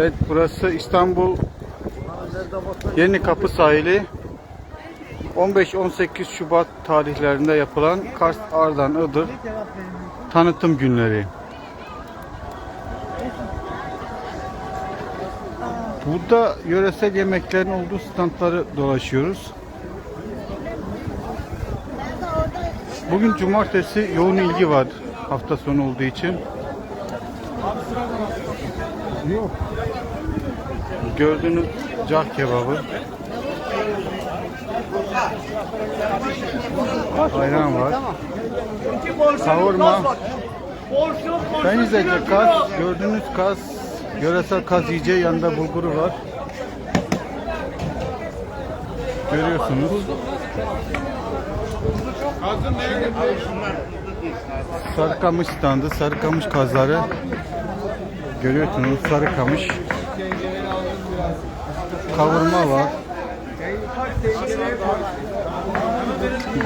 Evet burası İstanbul Yeni Kapı sahili 15-18 Şubat tarihlerinde yapılan Kars Ardahan Iğdır tanıtım günleri. Burada yöresel yemeklerin olduğu standları dolaşıyoruz. Bugün cumartesi yoğun ilgi var hafta sonu olduğu için. Yok. Gördüğünüz cah kebabı. Ayran var. Kavurma. Ben izleyecek kaz. Gördüğünüz kaz. Yöresel kaz yiyeceği yanında bulguru var. Görüyorsunuz. Sarıkamış standı, Sarıkamış kazları. Görüyorsunuz Sarıkamış. Kavurma var.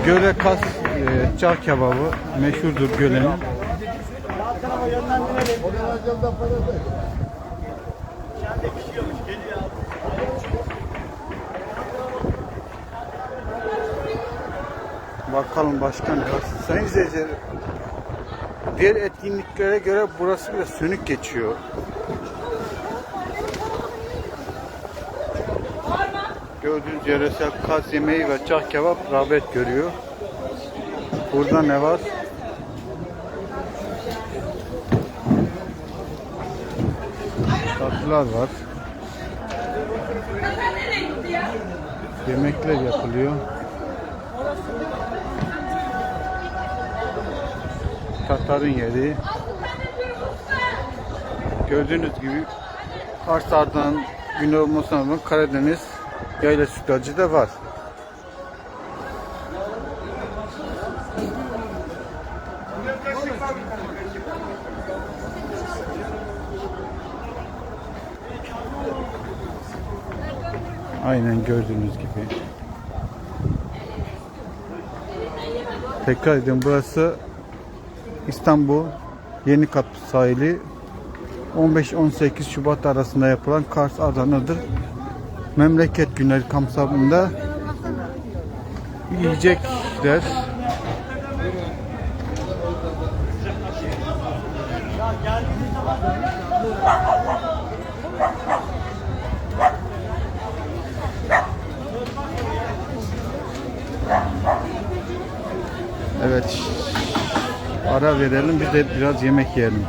Göle kas e, çağ kebabı meşhurdur Göle'nin. Bakalım başka ne var? Diğer etkinliklere göre burası biraz sönük geçiyor. Gördüğünüz yöresel kaz yemeği ve çağ kebap rağbet görüyor. Burada ne var? Tatlılar var. Yemekler yapılıyor. Tatar'ın yeri. Gördüğünüz gibi Kars Ardahan günü olmasına rağmen Karadeniz yayla sütlacı da var. Aynen gördüğünüz gibi. Tekrar edin burası İstanbul Yeni Kapı sahili 15-18 Şubat arasında yapılan Kars Adana'dır. Memleket günleri kapsamında yiyecekler Evet. Ara verelim biz de biraz yemek yiyelim.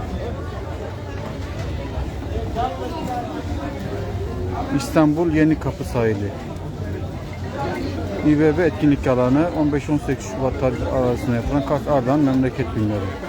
İstanbul Yeni Kapı sahili. İBB etkinlik alanı 15-18 Şubat tarih arasında yapılan Kars Ardahan Memleket Günleri.